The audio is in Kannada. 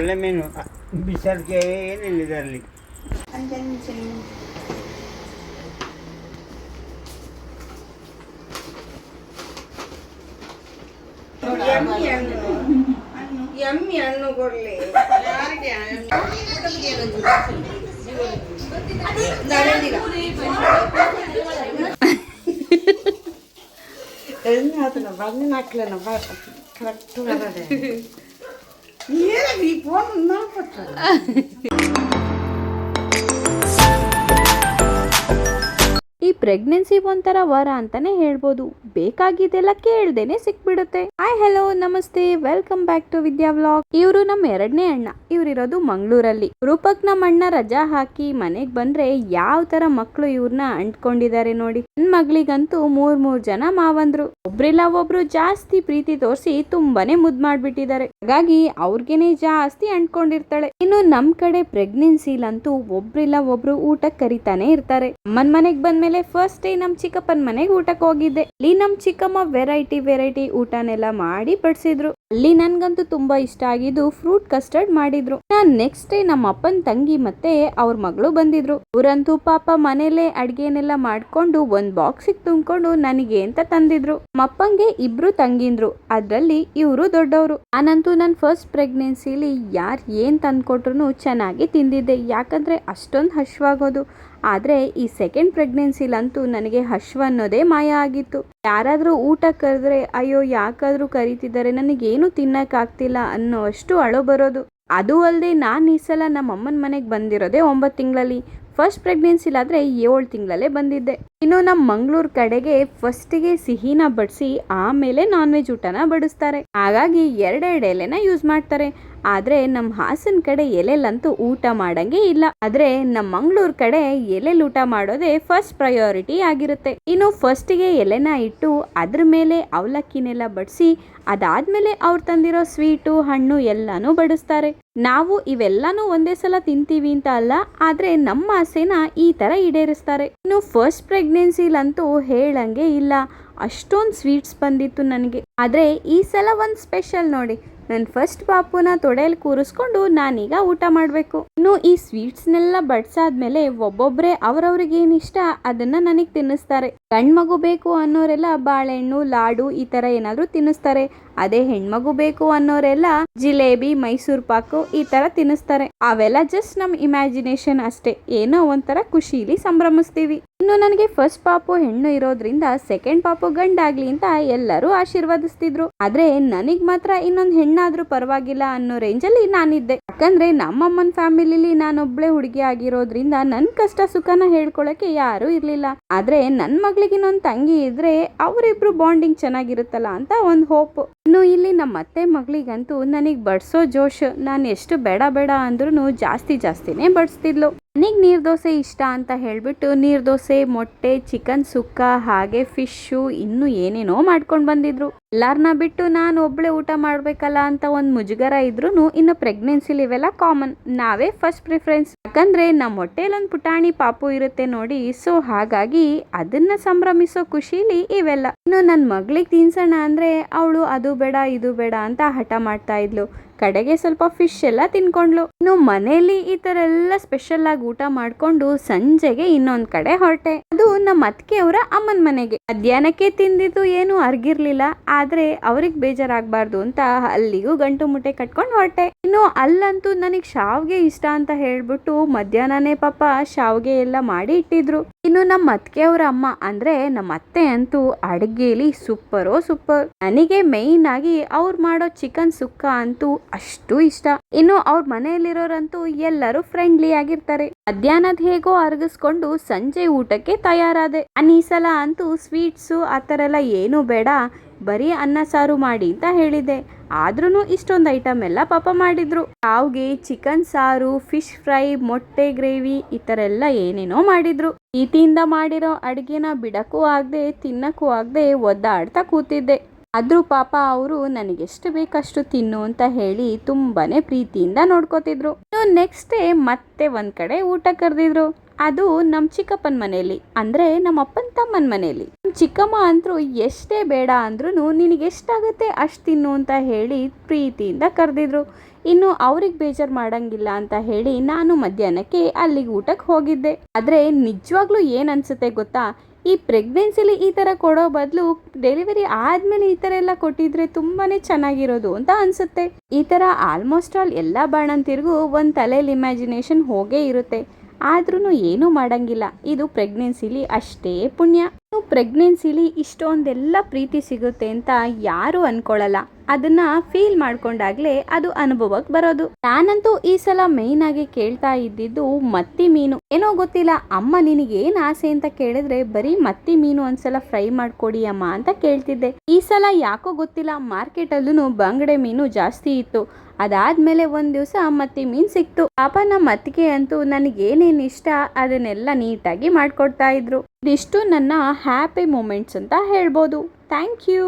ಒಳ್ಳೆ ಮೀನು ಬಿಸರ್ಗೆ ಏನಿಲ್ಲ ಇದರಲ್ಲಿ. ಎಮ್ಮಿ ಹಣ್ಣು ಕೊಡ್ಲಿ. ಎಣ್ಣೆ ಆತನ ಬಣ್ಣ ಹಾಕ್ಲೇನ ಕರೆಕ್ಟ್ ಬರದೆ. ಈ ಫೋನ್ ಈ ಪ್ರೆಗ್ನೆನ್ಸಿ ಒಂಥರ ವರ ಅಂತಾನೆ ಹೇಳ್ಬೋದು. ಬೇಕಾಗಿದ್ದೆಲ್ಲ ಕೇಳ್ದೇನೆ ಸಿಕ್ಬಿಡುತ್ತೆ. ಹಾಯ್ ಹೆಲೋ ನಮಸ್ತೆ. Welcome back to Vidya vlog ಇವರು ನಮ್ಮ ಎರಡನೇ ಅಣ್ಣ. ಇವರಿರೋದು ಮಂಗಳೂರಲ್ಲಿ. ರೂಪಕ್ ನಮ್ಮ ಅಣ್ಣ ರಜಾ ಹಾಕಿ ಮನೆಗ್ ಬಂದ್ರೆ ಯಾವ ತರ ಮಕ್ಕಳು ಇವ್ರನ್ನ ಅಂಟ್ಕೊಂಡಿದ್ದಾರೆ ನೋಡಿ. ನನ್ ಮಗಳಿಗಂತೂ ಮೂರ್ ಮೂರ್ ಜನ ಮಾವಂದ್ರು. ಒಬ್ರಿಲ್ಲ ಒಬ್ರು ಜಾಸ್ತಿ ಪ್ರೀತಿ ತೋರಿಸಿ ತುಂಬಾನೇ ಮುದ್ ಮಾಡ್ಬಿಟ್ಟಿದ್ದಾರೆ. ಹಾಗಾಗಿ ಅವ್ರಿಗೇನೆ ಜಾಸ್ತಿ ಅಂಟ್ಕೊಂಡಿರ್ತಾಳೆ. ಇನ್ನು ನಮ್ ಕಡೆ ಪ್ರೆಗ್ನೆನ್ಸಿಲಂತೂ ಒಬ್ರಿಲ್ಲ ಒಬ್ರು ಊಟಕ್ಕೆ ಕರಿತಾನೆ ಇರ್ತಾರೆ. ಅಮ್ಮನ್ ಮನೆಗ್ ಬಂದ್ಮೇಲೆ ಫಸ್ಟ್ ಡೇ ನಮ್ ಚಿಕ್ಕಪ್ಪನ್ ಮನೆಗ್ ಊಟಕ್ಕೆ ಹೋಗಿದ್ದೆ. ಅಲ್ಲಿ ನಮ್ ಚಿಕ್ಕಮ್ಮ ವೆರೈಟಿ ವೆರೈಟಿ ಊಟನೆಲ್ಲ ಮಾಡಿ ಬಡಿಸಿದ್ರು. ಅಲ್ಲಿ ನನ್ಗಂತೂ ತುಂಬಾ ಇಷ್ಟ ಆಗಿದ್ದು ಫ್ರೂಟ್ ಕಸ್ಟರ್ಡ್ ಮಾಡಿದ್ರು. ನಾನ್ ನೆಕ್ಸ್ಟ್ ಡೇ ನಮ್ಮ ಅಪ್ಪನ್ ತಂಗಿ ಮತ್ತೆ ಅವ್ರ ಮಗಳು ಬಂದಿದ್ರು. ಅವ್ರಂತೂ ಪಾಪ ಮನೇಲೆ ಅಡ್ಗೆನೆಲ್ಲ ಮಾಡ್ಕೊಂಡು ಒಂದ್ ಬಾಕ್ಸ್ ತುಂಬಿಕೊಂಡು ನನಗೆ ಅಂತ ತಂದಿದ್ರು. ನಮ್ಮಪ್ಪಂಗೆ ಇಬ್ರು ತಂಗಿಂದ್ರು. ಅದ್ರಲ್ಲಿ ಇವ್ರು ದೊಡ್ಡವರು. ನಾನಂತೂ ನನ್ನ ಫಸ್ಟ್ ಪ್ರೆಗ್ನೆನ್ಸಿಲಿ ಯಾರು ಏನು ತಂದುಕೊಟ್ರು ಚೆನ್ನಾಗಿ ತಿಂದಿದ್ದೆ. ಯಾಕಂದರೆ ಅಷ್ಟೊಂದು ಹಶ್ವಾಗೋದು. ಆದರೆ ಈ ಸೆಕೆಂಡ್ ಪ್ರೆಗ್ನೆನ್ಸಿಲಂತೂ ನನಗೆ ಹಶ್ವ ಅನ್ನೋದೇ ಮಾಯ ಆಗಿತ್ತು. ಯಾರಾದರೂ ಊಟ ಕರೆದ್ರೆ ಅಯ್ಯೋ ಯಾಕಾದರೂ ಕರೀತಿದ್ದಾರೆ, ನನಗೇನು ತಿನ್ನೋಕ್ಕಾಗ್ತಿಲ್ಲ ಅನ್ನೋ ಅಷ್ಟು ಅಳು ಬರೋದು. ಅದು ಅಲ್ಲದೆ ನಾನು ಈ ಸಲ ನಮ್ಮ ಅಮ್ಮನ ಮನೆಗೆ ಬಂದಿರೋದೇ ಒಂಬತ್ತು ತಿಂಗಳಲ್ಲಿ. ಫಸ್ಟ್ ಪ್ರೆಗ್ನೆನ್ಸಿಲಾದ್ರೆ ಏಳು ತಿಂಗಳಲ್ಲೇ ಬಂದಿದ್ದೆ. ಇನ್ನು ನಮ್ಮ ಮಂಗಳೂರು ಕಡೆಗೆ ಫಸ್ಟಿಗೆ ಸಿಹಿನ ಬಡಿಸಿ ಆಮೇಲೆ ನಾನ್ ವೆಜ್ ಊಟನ ಬಡಿಸ್ತಾರೆ. ಹಾಗಾಗಿ ಎರಡೆರಡು ಎಲೆನ ಯೂಸ್ ಮಾಡ್ತಾರೆ. ಆದ್ರೆ ನಮ್ಮ ಹಾಸನ್ ಕಡೆ ಎಲೆಲಂತೂ ಊಟ ಮಾಡಂಗೆ ಇಲ್ಲ. ಆದ್ರೆ ನಮ್ಮ ಮಂಗಳೂರು ಕಡೆ ಎಲೆಲ್ ಊಟ ಮಾಡೋದೇ ಫಸ್ಟ್ ಪ್ರಯಾರಿಟಿ ಆಗಿರುತ್ತೆ. ಇನ್ನು ಫಸ್ಟಿಗೆ ಎಲೆನ ಇಟ್ಟು ಅದ್ರ ಮೇಲೆ ಅವಲಕ್ಕಿನೆಲ್ಲ ಬಡಿಸಿ ಅದಾದ್ಮೇಲೆ ಅವ್ರು ತಂದಿರೋ ಸ್ವೀಟು ಹಣ್ಣು ಎಲ್ಲಾನು ಬಡಿಸ್ತಾರೆ. ನಾವು ಇವೆಲ್ಲಾನು ಒಂದೇ ಸಲ ತಿಂತೀವಿ ಅಂತ ಅಲ್ಲ, ಆದ್ರೆ ನಮ್ಮ ಆಸೆನ ಈ ತರ ಈಡೇರಿಸ್ತಾರೆ. ಇನ್ನು ಫಸ್ಟ್ ಪ್ರೆಗ್ನೆನ್ಸಿಲಂತೂ ಹೇಳಂಗೆ ಇಲ್ಲ. ಅಷ್ಟೊಂದು ಸ್ವೀಟ್ಸ್ ಬಂದಿತ್ತು ನನಗೆ. ಆದ್ರೆ ಈ ಸಲ ಒಂದು ಸ್ಪೆಷಲ್ ನೋಡಿ. ನನ್ನ ಫಸ್ಟ್ ಪಾಪುನ ತೊಡೆಯಲ್ಲಿ ಕೂರಿಸ್ಕೊಂಡು ನಾನೀಗ ಊಟ ಮಾಡಬೇಕು. ಇನ್ನು ಈ ಸ್ವೀಟ್ಸ್ನೆಲ್ಲ ಬಡ್ಸಾದ್ಮೇಲೆ ಒಬ್ಬೊಬ್ಬರೇ ಅವರವ್ರಿಗೆ ಏನ್ ಇಷ್ಟ ಅದನ್ನ ನನಗೆ ತಿನ್ನಿಸ್ತಾರೆ. ಗಂಡ್ಮಗು ಬೇಕು ಅನ್ನೋರೆಲ್ಲ ಬಾಳೆಹಣ್ಣು, ಲಾಡು ಈ ಥರ ಏನಾದರೂ ತಿನ್ನಿಸ್ತಾರೆ. ಅದೇ ಹೆಣ್ಮಗು ಬೇಕು ಅನ್ನೋರೆಲ್ಲ ಜಿಲೇಬಿ, ಮೈಸೂರು ಪಾಕು ಈ ಥರ ತಿನ್ನಿಸ್ತಾರೆ. ಅವೆಲ್ಲ ಜಸ್ಟ್ ನಮ್ಮ ಇಮ್ಯಾಜಿನೇಷನ್ ಅಷ್ಟೇ. ಏನೋ ಒಂಥರ ಖುಷಿಲಿ ಸಂಭ್ರಮಿಸ್ತೀವಿ. ಇನ್ನು ನನಗೆ ಫಸ್ಟ್ ಪಾಪು ಹೆಣ್ಣು ಇರೋದ್ರಿಂದ ಸೆಕೆಂಡ್ ಪಾಪು ಗಂಡಾಗ್ಲಿ ಅಂತ ಎಲ್ಲರೂ ಆಶೀರ್ವಾದಿಸ್ತಿದ್ರು. ಆದ್ರೆ ನನಗ್ ಮಾತ್ರ ಇನ್ನೊಂದ್ ಹೆಣ್ಣಾದ್ರೂ ಪರವಾಗಿಲ್ಲ ಅನ್ನೋ ರೇಂಜ್ ಅಲ್ಲಿ ನಾನಿದ್ದೆ. ಯಾಕಂದ್ರೆ ನಮ್ಮಮ್ಮನ ಫ್ಯಾಮಿಲಿಲಿ ನಾನೊಬ್ಳೆ ಹುಡುಗಿ ಆಗಿರೋದ್ರಿಂದ ನನ್ ಕಷ್ಟ ಸುಖನ ಹೇಳ್ಕೊಳಕ್ಕೆ ಯಾರು ಇರ್ಲಿಲ್ಲ. ಆದ್ರೆ ನನ್ ಮಗಳಿಗೆ ಇನ್ನೊಂದ್ ತಂಗಿ ಇದ್ರೆ ಅವರಿಬ್ರು ಬಾಂಡಿಂಗ್ ಚೆನ್ನಾಗಿರುತ್ತಲ್ಲ ಅಂತ ಒಂದ್ ಹೋಪ್ ಇನ್ನು ಇಲ್ಲಿ ನಮ್ಮ ಅತ್ತೆ ಮಗಳಿಗಂತೂ ನನಗ್ ಬಡ್ಸೋ ಜೋಶ್, ನಾನು ಎಷ್ಟು ಬೇಡ ಬೇಡ ಅಂದ್ರೂ ಜಾಸ್ತಿ ಜಾಸ್ತಿನೇ ಬಡಿಸ್ತಿದ್ಲು. ನನಗೆ ನೀರ್ ದೋಸೆ ಇಷ್ಟ ಅಂತ ಹೇಳಿಬಿಟ್ಟು ನೀರ್ ದೋಸೆ, ಮೊಟ್ಟೆ, ಚಿಕನ್ ಸುಕ್ಕ, ಹಾಗೆ ಫಿಶ್ಶು ಇನ್ನೂ ಏನೇನೋ ಮಾಡ್ಕೊಂಡು ಬಂದಿದ್ರು. ಎಲ್ಲಾರನ್ನ ಬಿಟ್ಟು ನಾನು ಒಬ್ಳೆ ಊಟ ಮಾಡಬೇಕಲ್ಲ ಅಂತ ಒಂದು ಮುಜುಗರ ಇದ್ರೂ ಇನ್ನು ಪ್ರೆಗ್ನೆನ್ಸಿಲಿ ಇವೆಲ್ಲ ಕಾಮನ್. ನಾವೇ ಫಸ್ಟ್ ಪ್ರಿಫರೆನ್ಸ್. ಯಾಕಂದರೆ ನಮ್ಮ ಹೊಟ್ಟೆಲೊಂದು ಪುಟಾಣಿ ಪಾಪು ಇರುತ್ತೆ ನೋಡಿ, ಸೊ ಹಾಗಾಗಿ ಅದನ್ನ ಸಂಭ್ರಮಿಸೋ ಖುಷಿಲಿ ಇವೆಲ್ಲ. ಇನ್ನು ನನ್ನ ಮಗಳಿಗೆ ತಿನ್ಸೋಣ ಅಂದ್ರೆ ಅವಳು ಅದು ಬೇಡ, ಇದು ಬೇಡ ಅಂತ ಹಠ ಮಾಡ್ತಾ ಇದ್ಲು. ಕಡೆಗೆ ಸ್ವಲ್ಪ ಫಿಶ್ ಎಲ್ಲ ತಿನ್ಕೊಂಡ್ಲು ಇನ್ನು ಮನೆಯಲ್ಲಿ ಈ ತರ ಎಲ್ಲ ಸ್ಪೆಷಲ್ ಆಗಿ ಊಟ ಮಾಡ್ಕೊಂಡು ಸಂಜೆಗೆ ಇನ್ನೊಂದ್ ಕಡೆ ಹೊರಟೆ. ಅದು ನಮ್ಮ ಅತ್ತಿಗೆಯವರ ಅಮ್ಮನ ಮನೆಗೆ. ಮಧ್ಯಾಹ್ನಕ್ಕೆ ತಿಂದಿದ್ದು ಏನು ಅರ್ಗಿರ್ಲಿಲ್ಲ, ಆದ್ರೆ ಅವ್ರಿಗೆ ಬೇಜಾರಾಗಬಾರ್ದು ಅಂತ ಅಲ್ಲಿಗೂ ಗಂಟು ಮುಟ್ಟೆ ಕಟ್ಕೊಂಡು ಹೊರಟೆ. ಇನ್ನು ಅಲ್ಲಂತೂ ನನಗ್ ಶಾವ್ಗೆ ಇಷ್ಟ ಅಂತ ಹೇಳ್ಬಿಟ್ಟು ಮಧ್ಯಾಹ್ನನೇ ಪಾಪ ಶಾವ್ಗೆ ಎಲ್ಲ ಮಾಡಿ ಇಟ್ಟಿದ್ರು. ಇನ್ನು ನಮ್ಮ ಅತ್ತಿಗೆಯವರ ಅಮ್ಮ, ಅಂದ್ರೆ ನಮ್ಮ ಅತ್ತೆ ಅಂತೂ ಅಡುಗೆಲಿ ಸೂಪರೋ ಸೂಪರ್. ನನಗೆ ಮೇಯ್ನ್ ಆಗಿ ಅವ್ರು ಮಾಡೋ ಚಿಕನ್ ಸುಕ್ಕ ಅಂತೂ ಅಷ್ಟು ಇಷ್ಟ. ಇನ್ನು ಅವ್ರ ಮನೆಯಲ್ಲಿರೋರಂತೂ ಎಲ್ಲರೂ ಫ್ರೆಂಡ್ಲಿ ಆಗಿರ್ತಾರೆ. ಮಧ್ಯಾಹ್ನದ ಹೇಗೋ ಅರಗಿಸ್ಕೊಂಡು ಸಂಜೆ ಊಟಕ್ಕೆ ತಯಾರಾದೆ. ಈ ಸಲ ಅಂತೂ ಸ್ವೀಟ್ಸು ಆ ಥರ ಎಲ್ಲ ಏನೂ ಬೇಡ. ಬರೀ ಅನ್ನ ಸಾರು ಮಾಡಿ ಅಂತ ಹೇಳಿದೆ. ಆದ್ರೂ ಇಷ್ಟೊಂದು ಐಟಮ್ ಎಲ್ಲ ಪಾಪ ಮಾಡಿದ್ರು. ಶಾವ್ಗೆ ಚಿಕನ್ ಸಾರು ಫಿಶ್ ಫ್ರೈ ಮೊಟ್ಟೆ ಗ್ರೇವಿ ಈ ಥರ ಎಲ್ಲ ಏನೇನೋ ಮಾಡಿದ್ರು. ಪ್ರೀತಿಯಿಂದ ಮಾಡಿರೋ ಅಡುಗೆನ ಬಿಡಕ್ಕೂ ಆಗದೆ, ತಿನ್ನಕ್ಕೂ ಆಗದೆ ಒದ್ದಾಡ್ತಾ ಕೂತಿದ್ದೆ. ಆದ್ರೂ ಪಾಪ ಅವರು ನನಗೆಷ್ಟು ಬೇಕಷ್ಟು ತಿನ್ನು ಅಂತ ಹೇಳಿ ತುಂಬಾನೇ ಪ್ರೀತಿಯಿಂದ ನೋಡ್ಕೋತಿದ್ರು. ನೆಕ್ಸ್ಟ್ ಡೇ ಮತ್ತೆ ಒಂದ್ ಕಡೆ ಊಟ ಕರೆದಿದ್ರು. ಅದು ನಮ್ಮ ಚಿಕ್ಕಪ್ಪನ ಮನೆಯಲ್ಲಿ, ಅಂದರೆ ನಮ್ಮ ಅಪ್ಪನ ತಮ್ಮನ ಮನೆಯಲ್ಲಿ. ನಮ್ಮ ಚಿಕ್ಕಮ್ಮ ಅಂತರೂ ಎಷ್ಟೇ ಬೇಡ ಅಂದ್ರೂ ನಿನಗೆ ಎಷ್ಟಾಗುತ್ತೆ ಅಷ್ಟು ತಿನ್ನು ಅಂತ ಹೇಳಿ ಪ್ರೀತಿಯಿಂದ ಕರೆದಿದ್ರು. ಇನ್ನು ಅವ್ರಿಗೆ ಬೇಜಾರು ಮಾಡಂಗಿಲ್ಲ ಅಂತ ಹೇಳಿ ನಾನು ಮಧ್ಯಾಹ್ನಕ್ಕೆ ಅಲ್ಲಿಗೆ ಊಟಕ್ಕೆ ಹೋಗಿದ್ದೆ. ಆದರೆ ನಿಜವಾಗ್ಲೂ ಏನು ಅನಿಸುತ್ತೆ ಗೊತ್ತಾ? ಈ ಪ್ರೆಗ್ನೆನ್ಸಿಲಿ ಈ ಥರ ಕೊಡೋ ಬದಲು ಡೆಲಿವರಿ ಆದಮೇಲೆ ಈ ಥರ ಎಲ್ಲ ಕೊಟ್ಟಿದ್ರೆ ತುಂಬಾ ಚೆನ್ನಾಗಿರೋದು ಅಂತ ಅನಿಸುತ್ತೆ. ಈ ಥರ ಆಲ್ಮೋಸ್ಟ್ ಆಲ್ ಎಲ್ಲ ಬಾಣಂತಿರ್ಗೂ ಒಂದು ತಲೆಯಲ್ಲಿ ಇಮ್ಯಾಜಿನೇಷನ್ ಹೋಗೇ ಇರುತ್ತೆ. ಆದ್ರೂ ಏನೂ ಮಾಡಂಗಿಲ್ಲ. ಇದು ಪ್ರೆಗ್ನೆನ್ಸಿಲಿ ಅಷ್ಟೇ ಪುಣ್ಯ. ಪ್ರೆಗ್ನೆನ್ಸಿಲಿ ಇಷ್ಟೊಂದೆಲ್ಲ ಪ್ರೀತಿ ಸಿಗುತ್ತೆ ಅಂತ ಯಾರೂ ಅನ್ಕೊಳ್ಳಲ್ಲ ಅದನ್ನ ಫೀಲ್ ಮಾಡ್ಕೊಂಡಾಗ್ಲೇ ಅದು ಅನುಭವಕ್ಕೆ ಬರೋದು. ನಾನಂತೂ ಈ ಸಲ ಮೇಯ್ನ್ ಆಗಿ ಕೇಳ್ತಾ ಇದ್ದಿದ್ದು ಮತ್ತಿ ಮೀನು. ಏನೋ ಗೊತ್ತಿಲ್ಲ, ಅಮ್ಮ ನಿನಗೆ ಏನ್ ಆಸೆ ಅಂತ ಕೇಳಿದ್ರೆ ಬರೀ ಮತ್ತಿ ಮೀನು ಒಂದ್ಸಲ ಫ್ರೈ ಮಾಡ್ಕೊಡಿ ಅಮ್ಮ ಅಂತ ಕೇಳ್ತಿದ್ದೆ. ಈ ಸಲ ಯಾಕೋ ಗೊತ್ತಿಲ್ಲ ಮಾರ್ಕೆಟ್ ಅಲ್ಲೂ ಬಂಗಡೆ ಮೀನು ಜಾಸ್ತಿ ಇತ್ತು. ಅದಾದ್ಮೇಲೆ ಒಂದ್ ದಿವಸ ಮತ್ತಿ ಮೀನ್ ಸಿಕ್ತು. ಪಾಪ ನಮ್ಮ ಅತ್ತಿಗೆ ಅಂತೂ ನನಗೇನೇನು ಇಷ್ಟ ಅದನ್ನೆಲ್ಲ ನೀಟಾಗಿ ಮಾಡ್ಕೊಡ್ತಾ ಇದ್ರು. ಇದಿಷ್ಟು ನನ್ನ ಹ್ಯಾಪಿ ಮೂಮೆಂಟ್ಸ್ ಅಂತ ಹೇಳ್ಬೋದು. Thank you